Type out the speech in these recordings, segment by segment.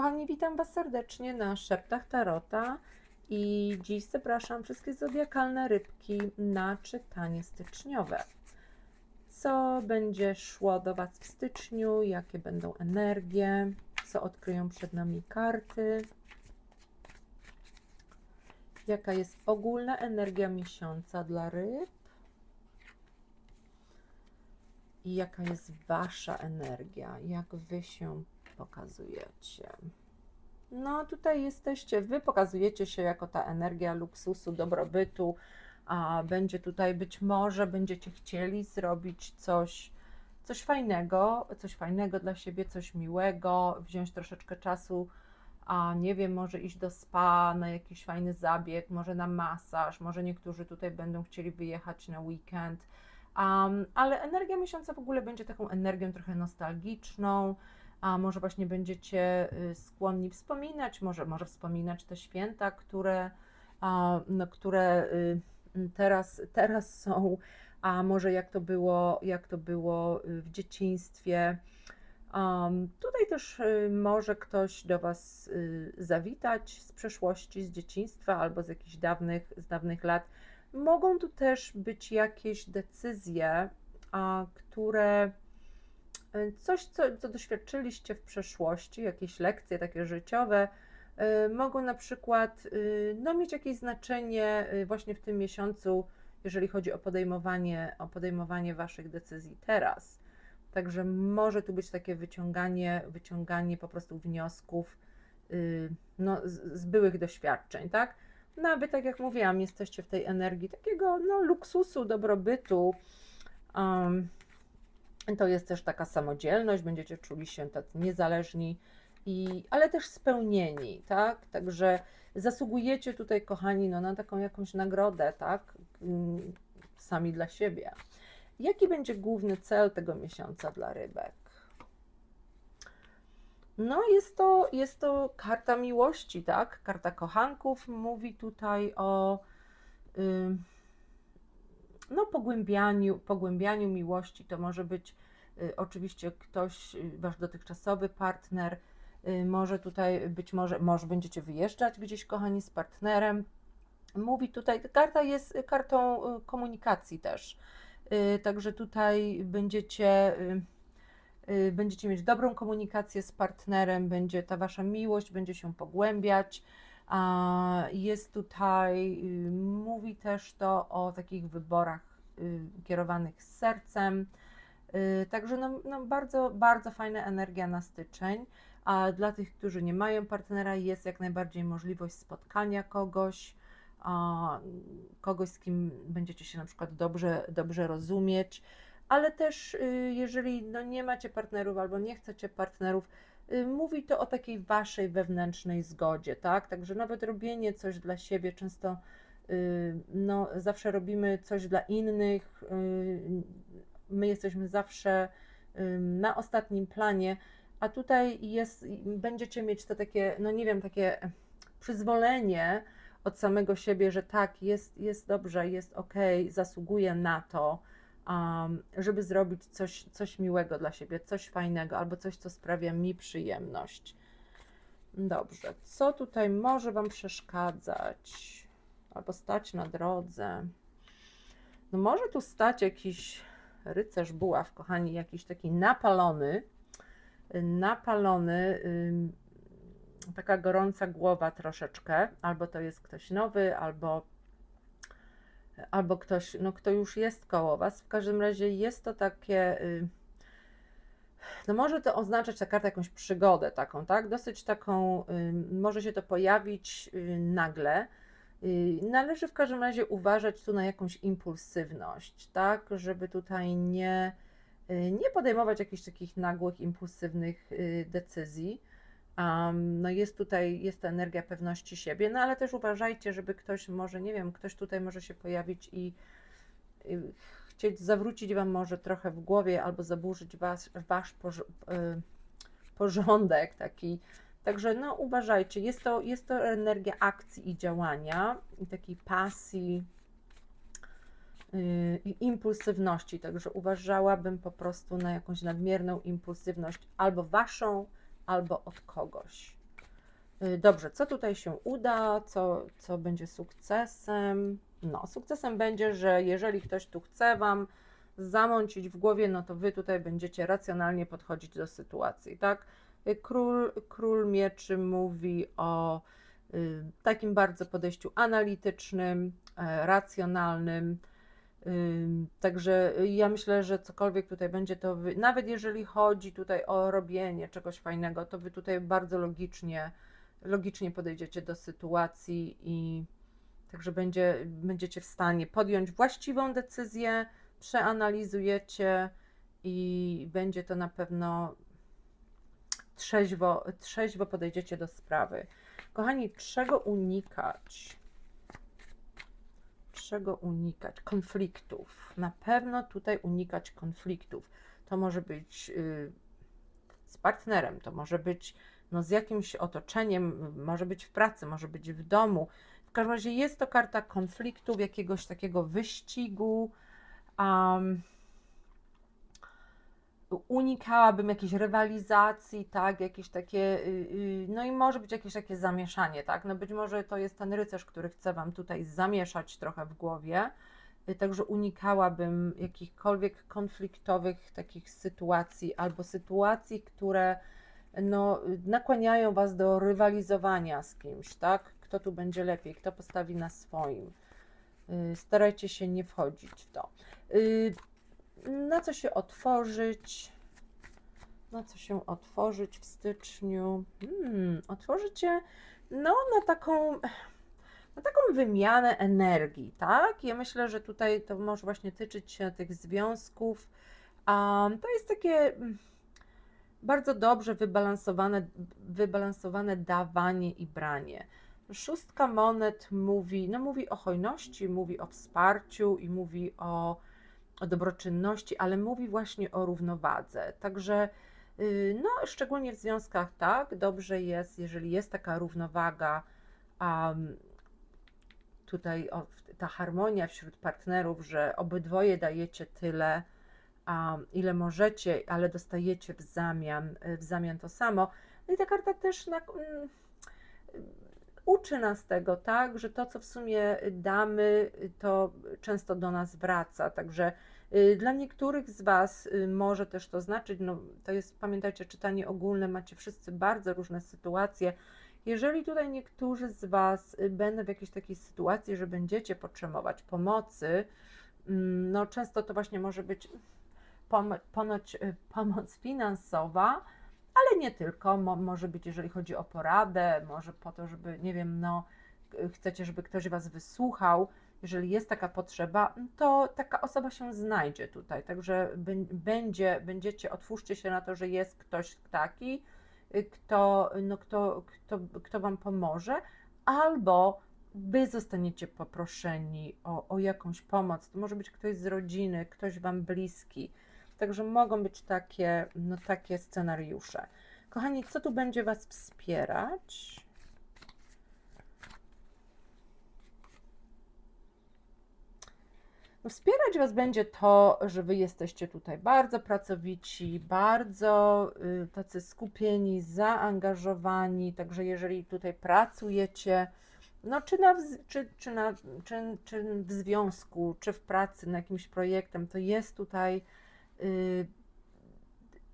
Kochani, witam Was serdecznie na Szeptach Tarota i dziś zapraszam wszystkie zodiakalne rybki na czytanie styczniowe. Co będzie szło do Was w styczniu, jakie będą energie, co odkryją przed nami karty, jaka jest ogólna energia miesiąca dla ryb i jaka jest Wasza energia, jak Wy się pokazujecie. No, tutaj jesteście, Wy pokazujecie się jako ta energia luksusu, dobrobytu, a będzie tutaj być może będziecie chcieli zrobić coś, coś fajnego, coś fajnego dla siebie, coś miłego, wziąć troszeczkę czasu, a nie wiem, może iść do spa, na jakiś fajny zabieg, może na masaż, może niektórzy tutaj będą chcieli wyjechać na weekend. Um, ale energia miesiąca w ogóle będzie taką energią trochę nostalgiczną, a może właśnie będziecie y, skłonni wspominać, może, może wspominać te święta, które, a, no, które y, teraz, teraz są, a może jak to było, jak to było y, w dzieciństwie. Um, tutaj też może ktoś do Was zawitać z przeszłości, z dzieciństwa albo z jakichś dawnych, z dawnych lat. Mogą tu też być jakieś decyzje, a, które coś, co, co doświadczyliście w przeszłości, jakieś lekcje takie życiowe, y, mogą na przykład y, no, mieć jakieś znaczenie y, właśnie w tym miesiącu, jeżeli chodzi o podejmowanie, o podejmowanie Waszych decyzji teraz. Także może tu być takie wyciąganie, wyciąganie po prostu wniosków y, no, z, z byłych doświadczeń, tak? No, a wy, tak jak mówiłam, jesteście w tej energii takiego no, luksusu, dobrobytu. Um, to jest też taka samodzielność, będziecie czuli się tacy niezależni, i, ale też spełnieni, tak? Także zasługujecie tutaj, kochani, no, na taką jakąś nagrodę, tak? Mm, Sami dla siebie. Jaki będzie główny cel tego miesiąca dla rybek? No, jest to, jest to karta miłości, tak? Karta kochanków mówi tutaj o ym, no, pogłębianiu, pogłębianiu miłości. To może być y, oczywiście ktoś, y, wasz dotychczasowy partner. Y, może tutaj być może, może będziecie wyjeżdżać gdzieś, kochani, z partnerem. Mówi tutaj, karta jest kartą komunikacji też. Także tutaj będziecie, będziecie mieć dobrą komunikację z partnerem, będzie ta wasza miłość będzie się pogłębiać. Jest tutaj, y, mówi też to o takich wyborach y, kierowanych z sercem. Y, Także no, no bardzo, bardzo fajna energia na styczeń. A dla tych, którzy nie mają partnera, jest jak najbardziej możliwość spotkania kogoś, kogoś, z kim będziecie się na przykład dobrze, dobrze rozumieć, ale też jeżeli no, nie macie partnerów albo nie chcecie partnerów, mówi to o takiej waszej wewnętrznej zgodzie, tak? Także nawet robienie coś dla siebie często y, no, zawsze robimy coś dla innych, y, my jesteśmy zawsze y, na ostatnim planie, a tutaj jest, będziecie mieć to takie, no nie wiem, takie przyzwolenie od samego siebie, że tak, jest, jest dobrze, jest ok, zasługuję na to, um, żeby zrobić coś, coś miłego dla siebie, coś fajnego, albo coś, co sprawia mi przyjemność. Dobrze, co tutaj może Wam przeszkadzać, albo stać na drodze? No może tu stać jakiś rycerz buław, kochani, jakiś taki napalony, napalony, taka gorąca głowa troszeczkę, albo to jest ktoś nowy, albo, albo ktoś, no kto już jest koło Was. W każdym razie jest to takie, y, no może to oznaczać ta karta jakąś przygodę taką, tak? Dosyć taką, y, może się to pojawić y, nagle. Należy w każdym razie uważać tu na jakąś impulsywność, tak? Żeby tutaj nie, nie podejmować jakichś takich nagłych, impulsywnych decyzji. Um, no jest tutaj, jest to energia pewności siebie, no ale też uważajcie, żeby ktoś może, nie wiem, ktoś tutaj może się pojawić i, i chcieć zawrócić Wam może trochę w głowie albo zaburzyć was, Wasz y, porządek taki. Także no uważajcie, jest to, jest to energia akcji i działania i takiej pasji yy, i impulsywności, także uważałabym po prostu na jakąś nadmierną impulsywność albo Waszą, albo od kogoś. Y, Dobrze, co tutaj się uda, co, co będzie sukcesem? No, sukcesem będzie, że jeżeli ktoś tu chce Wam zamącić w głowie, no to Wy tutaj będziecie racjonalnie podchodzić do sytuacji, tak? Y, Król, król mieczy mówi o y, takim bardzo podejściu analitycznym, e, racjonalnym. Także ja myślę, że cokolwiek tutaj będzie, to wy, nawet jeżeli chodzi tutaj o robienie czegoś fajnego, to wy tutaj bardzo logicznie, logicznie podejdziecie do sytuacji i także będzie, będziecie w stanie podjąć właściwą decyzję, przeanalizujecie i będzie to na pewno trzeźwo, trzeźwo podejdziecie do sprawy. Kochani, czego unikać? Czego unikać? Konfliktów. Na pewno tutaj unikać konfliktów. To może być y, z partnerem, to może być no, z jakimś otoczeniem, może być w pracy, może być w domu. W każdym razie jest to karta konfliktów, jakiegoś takiego wyścigu. Um, unikałabym jakiejś rywalizacji, tak, jakieś takie, y, y, no i może być jakieś takie zamieszanie, tak, no być może to jest ten rycerz, który chce Wam tutaj zamieszać trochę w głowie, y, także unikałabym jakichkolwiek konfliktowych takich sytuacji albo sytuacji, które no, nakłaniają Was do rywalizowania z kimś, tak, kto tu będzie lepiej, kto postawi na swoim. Starajcie się nie wchodzić w to na co się otworzyć? Na co się otworzyć w styczniu? Hmm, otworzycie no, na taką, na taką wymianę energii, tak? Ja myślę, że tutaj to może właśnie tyczyć się tych związków. Um, to jest takie mm, bardzo dobrze wybalansowane, wybalansowane dawanie i branie. Szóstka monet mówi, no mówi o hojności, mówi o wsparciu i mówi o o dobroczynności, ale mówi właśnie o równowadze. Także, y, no, szczególnie w związkach, tak, dobrze jest, jeżeli jest taka równowaga, um, tutaj o, ta harmonia wśród partnerów, że obydwoje dajecie tyle, um, ile możecie, ale dostajecie w zamian, w zamian to samo. No i ta karta też na, um, uczy nas tego, tak, że to, co w sumie damy, to często do nas wraca. Także y, dla niektórych z Was y, może też to znaczyć, no to jest, pamiętajcie, czytanie ogólne, macie wszyscy bardzo różne sytuacje. Jeżeli tutaj niektórzy z Was y, będą w jakiejś takiej sytuacji, że będziecie potrzebować pomocy, mm, no często to właśnie może być ponoć pomoc finansowa, ale nie tylko. Mo, może być, jeżeli chodzi o poradę, może po to, żeby, nie wiem, no, chcecie, żeby ktoś Was wysłuchał. Jeżeli jest taka potrzeba, to taka osoba się znajdzie tutaj. Także będzie, będziecie, otwórzcie się na to, że jest ktoś taki, kto, no, kto, kto, kto Wam pomoże, albo Wy zostaniecie poproszeni o, o jakąś pomoc. To może być ktoś z rodziny, ktoś Wam bliski Także mogą być takie, no, takie scenariusze. Kochani, co tu będzie Was wspierać? No, wspierać Was będzie to, że Wy jesteście tutaj bardzo pracowici, bardzo y, tacy skupieni, zaangażowani. Także jeżeli tutaj pracujecie, no, czy, na, czy, czy, na, czy, czy w związku, czy w pracy, nad jakimś projektem, to jest tutaj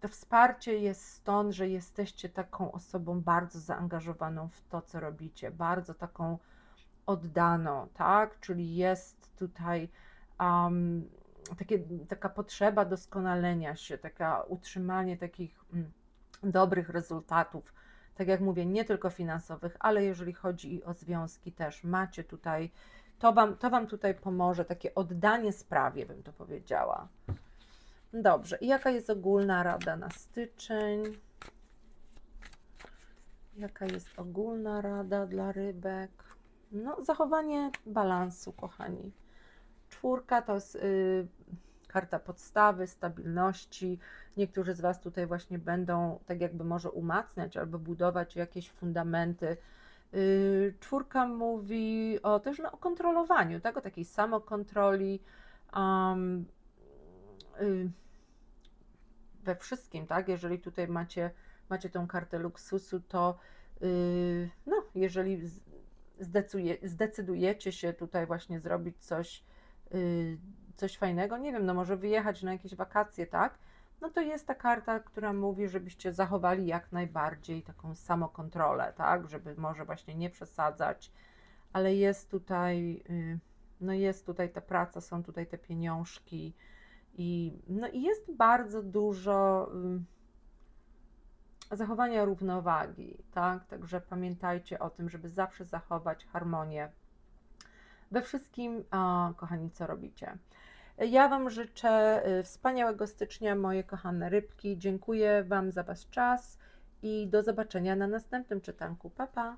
to wsparcie jest stąd, że jesteście taką osobą bardzo zaangażowaną w to, co robicie, bardzo taką oddaną, tak? Czyli jest tutaj um, takie, taka potrzeba doskonalenia się, taka utrzymanie takich mm, dobrych rezultatów. Tak jak mówię, nie tylko finansowych, ale jeżeli chodzi o związki też, macie tutaj, to wam, to wam tutaj pomoże, takie oddanie sprawie, bym to powiedziała. Dobrze, i jaka jest ogólna rada na styczeń? Jaka jest ogólna rada dla rybek? No, zachowanie balansu, kochani. Czwórka to jest y, karta podstawy, stabilności. Niektórzy z Was tutaj właśnie będą tak jakby może umacniać albo budować jakieś fundamenty. Y, czwórka mówi o też no, o kontrolowaniu, tak? o takiej samokontroli. Um, we wszystkim, tak? Jeżeli tutaj macie, macie tą kartę luksusu, to Yy, no, jeżeli zdecydujecie się tutaj właśnie zrobić coś, yy, coś fajnego, nie wiem, no może wyjechać na jakieś wakacje, tak? No to jest ta karta, która mówi, żebyście zachowali jak najbardziej taką samokontrolę, tak? Żeby może właśnie nie przesadzać, ale jest tutaj, no jest tutaj ta praca, są tutaj te pieniążki i, no i jest bardzo dużo zachowania równowagi, tak? Także pamiętajcie o tym, żeby zawsze zachować harmonię we wszystkim, a, kochani, co robicie. Ja Wam życzę y, wspaniałego stycznia, moje kochane rybki. Dziękuję Wam za Wasz czas i do zobaczenia na następnym czytanku. Pa, pa!